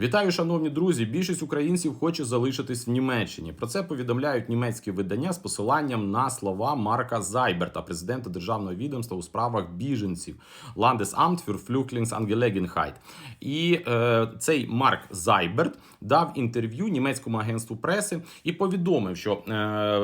Вітаю, шановні друзі! Більшість українців хоче залишитись в Німеччині. Про це повідомляють німецькі видання з посиланням на слова Марка Зайберта, президента державного відомства у справах біженців Landesamt für Flüchtlingsangelegenheit. І е, цей Марк Зайберт дав інтерв'ю німецькому агентству преси і повідомив, що е,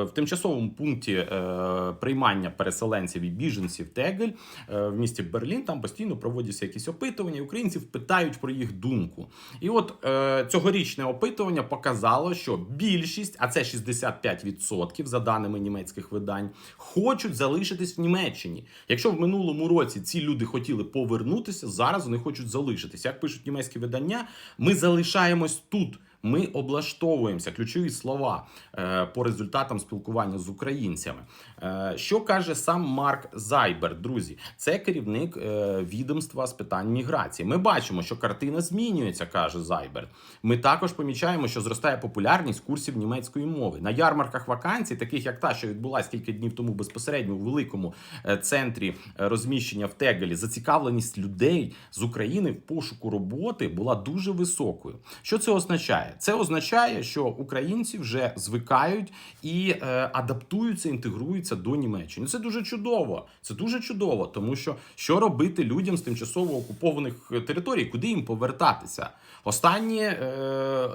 в тимчасовому пункті е, приймання переселенців і біженців Тегель е, в місті Берлін там постійно проводяться якісь опитування. і Українців питають про їх думку. І от е, цьогорічне опитування показало, що більшість, а це 65% за даними німецьких видань, хочуть залишитись в Німеччині. Якщо в минулому році ці люди хотіли повернутися, зараз вони хочуть залишитися. Як пишуть німецькі видання, ми залишаємось тут. Ми облаштовуємося. Ключові слова е, по результатам спілкування з українцями. Е, що каже сам Марк Зайбер, друзі? Це керівник е, відомства з питань міграції. Ми бачимо, що картина змінюється, каже Зайбер. Ми також помічаємо, що зростає популярність курсів німецької мови на ярмарках вакансій, таких як та, що відбулася кілька днів тому безпосередньо у великому центрі розміщення в Тегелі. Зацікавленість людей з України в пошуку роботи була дуже високою. Що це означає? Це означає, що українці вже звикають і е, адаптуються, інтегруються до Німеччини. Це дуже чудово. Це дуже чудово, тому що що робити людям з тимчасово окупованих територій, куди їм повертатися? Останні е,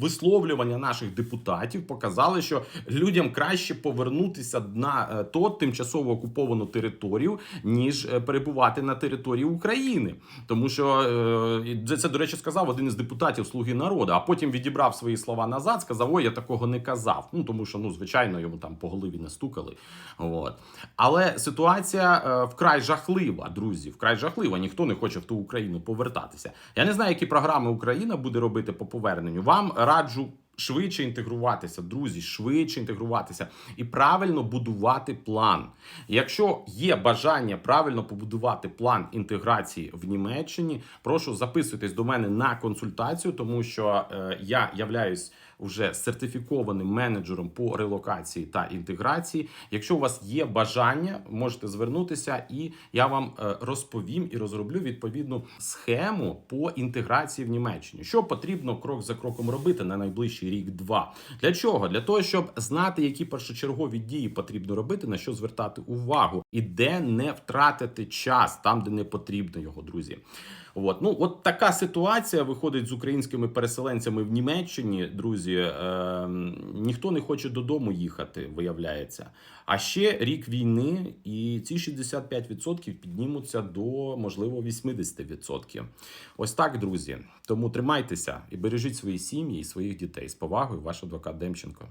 висловлювання наших депутатів показали, що людям краще повернутися на е, то тимчасово окуповану територію, ніж е, перебувати на території України. Тому що е, це, до речі, сказав один із депутатів Слуги народу, а потім відібрав свої слова назад, сказав: Ой, я такого не казав. Ну тому що ну звичайно йому там по голові не стукали. От. Але ситуація е, вкрай жахлива, друзі. Вкрай жахлива. Ніхто не хоче в ту Україну повертатися. Я не знаю, які програми Україна буде робити по поверненню. Вам раджу. Швидше інтегруватися, друзі, швидше інтегруватися і правильно будувати план. Якщо є бажання правильно побудувати план інтеграції в Німеччині, прошу записуйтесь до мене на консультацію, тому що е, я являюсь вже сертифікованим менеджером по релокації та інтеграції. Якщо у вас є бажання, можете звернутися, і я вам е, розповім і розроблю відповідну схему по інтеграції в Німеччині. Що потрібно крок за кроком робити на найближчий рік-два. Для чого? Для того, щоб знати, які першочергові дії потрібно робити, на що звертати увагу, і де не втратити час, там де не потрібно його, друзі. От ну от така ситуація виходить з українськими переселенцями в Німеччині, друзі. Е, ніхто не хоче додому їхати, виявляється. А ще рік війни, і ці 65% піднімуться до можливо 80%. Ось так, друзі. Тому тримайтеся і бережіть свої сім'ї і своїх дітей з повагою, ваш адвокат Демченко.